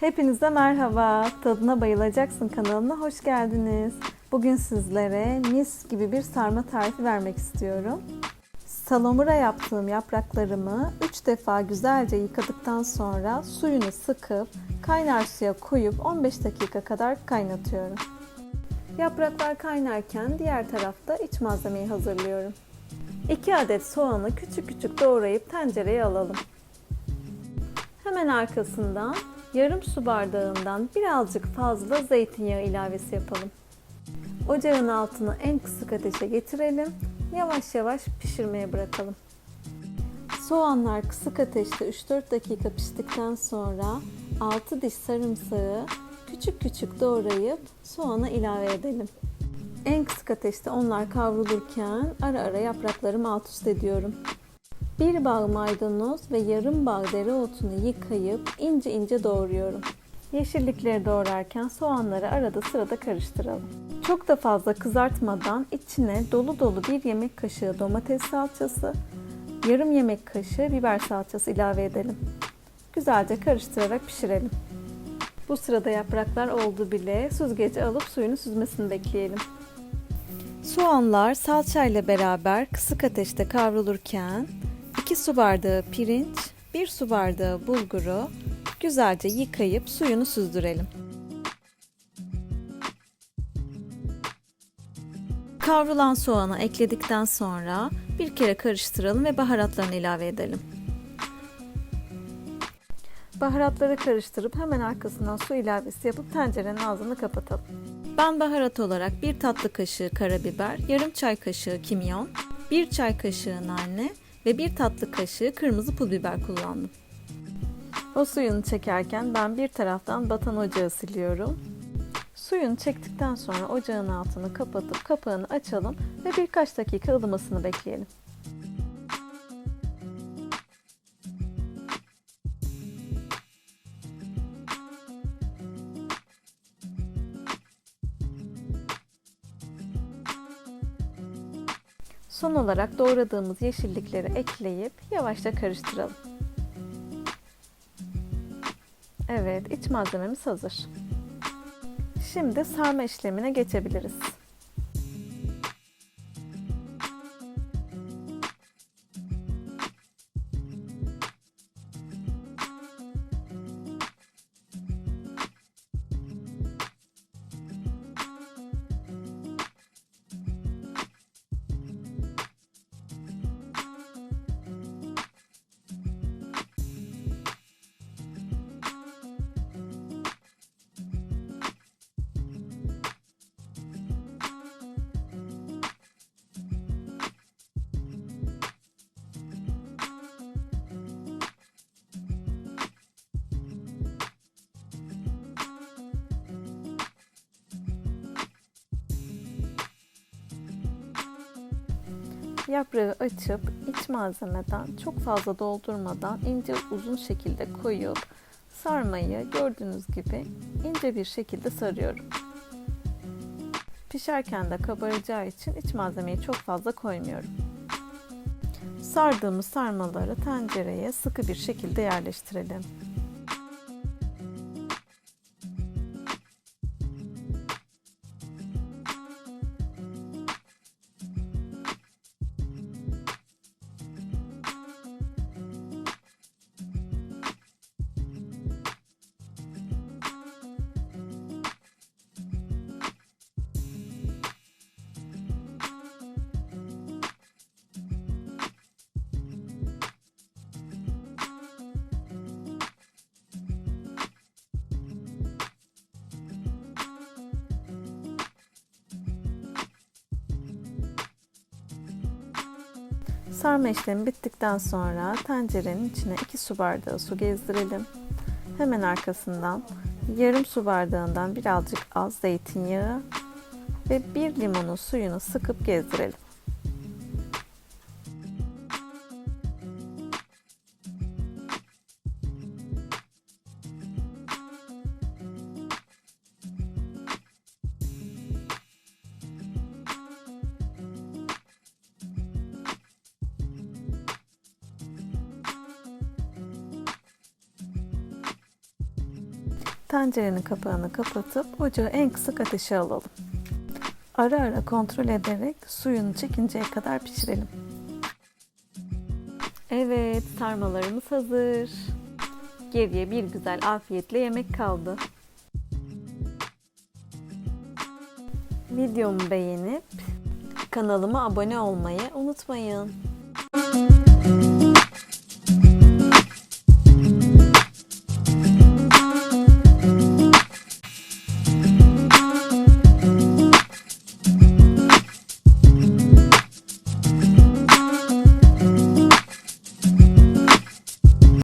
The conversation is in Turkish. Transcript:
Hepinize merhaba. Tadına bayılacaksın kanalına hoş geldiniz. Bugün sizlere mis gibi bir sarma tarifi vermek istiyorum. Salamura yaptığım yapraklarımı 3 defa güzelce yıkadıktan sonra suyunu sıkıp kaynar suya koyup 15 dakika kadar kaynatıyorum. Yapraklar kaynarken diğer tarafta iç malzemeyi hazırlıyorum. 2 adet soğanı küçük küçük doğrayıp tencereye alalım. Hemen arkasından yarım su bardağından birazcık fazla zeytinyağı ilavesi yapalım. Ocağın altını en kısık ateşe getirelim. Yavaş yavaş pişirmeye bırakalım. Soğanlar kısık ateşte 3-4 dakika piştikten sonra 6 diş sarımsağı küçük küçük doğrayıp soğana ilave edelim. En kısık ateşte onlar kavrulurken ara ara yapraklarımı alt üst ediyorum. Bir bağ maydanoz ve yarım bağ dereotunu yıkayıp ince ince doğruyorum. Yeşillikleri doğrarken soğanları arada sırada karıştıralım. Çok da fazla kızartmadan içine dolu dolu bir yemek kaşığı domates salçası, yarım yemek kaşığı biber salçası ilave edelim. Güzelce karıştırarak pişirelim. Bu sırada yapraklar oldu bile süzgeci alıp suyunu süzmesini bekleyelim. Soğanlar salça ile beraber kısık ateşte kavrulurken 2 su bardağı pirinç, 1 su bardağı bulguru güzelce yıkayıp suyunu süzdürelim. Kavrulan soğanı ekledikten sonra bir kere karıştıralım ve baharatlarını ilave edelim. Baharatları karıştırıp hemen arkasından su ilavesi yapıp tencerenin ağzını kapatalım. Ben baharat olarak bir tatlı kaşığı karabiber, yarım çay kaşığı kimyon, bir çay kaşığı nane ve bir tatlı kaşığı kırmızı pul biber kullandım. O suyunu çekerken ben bir taraftan batan ocağı siliyorum. Suyunu çektikten sonra ocağın altını kapatıp kapağını açalım ve birkaç dakika ılımasını bekleyelim. Son olarak doğradığımız yeşillikleri ekleyip yavaşça karıştıralım. Evet, iç malzememiz hazır. Şimdi sarma işlemine geçebiliriz. Yaprağı açıp iç malzemeden çok fazla doldurmadan ince uzun şekilde koyup sarmayı gördüğünüz gibi ince bir şekilde sarıyorum. Pişerken de kabaracağı için iç malzemeyi çok fazla koymuyorum. Sardığımız sarmaları tencereye sıkı bir şekilde yerleştirelim. Sarma işlemi bittikten sonra tencerenin içine 2 su bardağı su gezdirelim. Hemen arkasından yarım su bardağından birazcık az zeytinyağı ve bir limonun suyunu sıkıp gezdirelim. Tencerenin kapağını kapatıp ocağı en kısık ateşe alalım. Ara ara kontrol ederek suyunu çekinceye kadar pişirelim. Evet, sarmalarımız hazır. Geriye bir güzel afiyetle yemek kaldı. Videomu beğenip kanalıma abone olmayı unutmayın.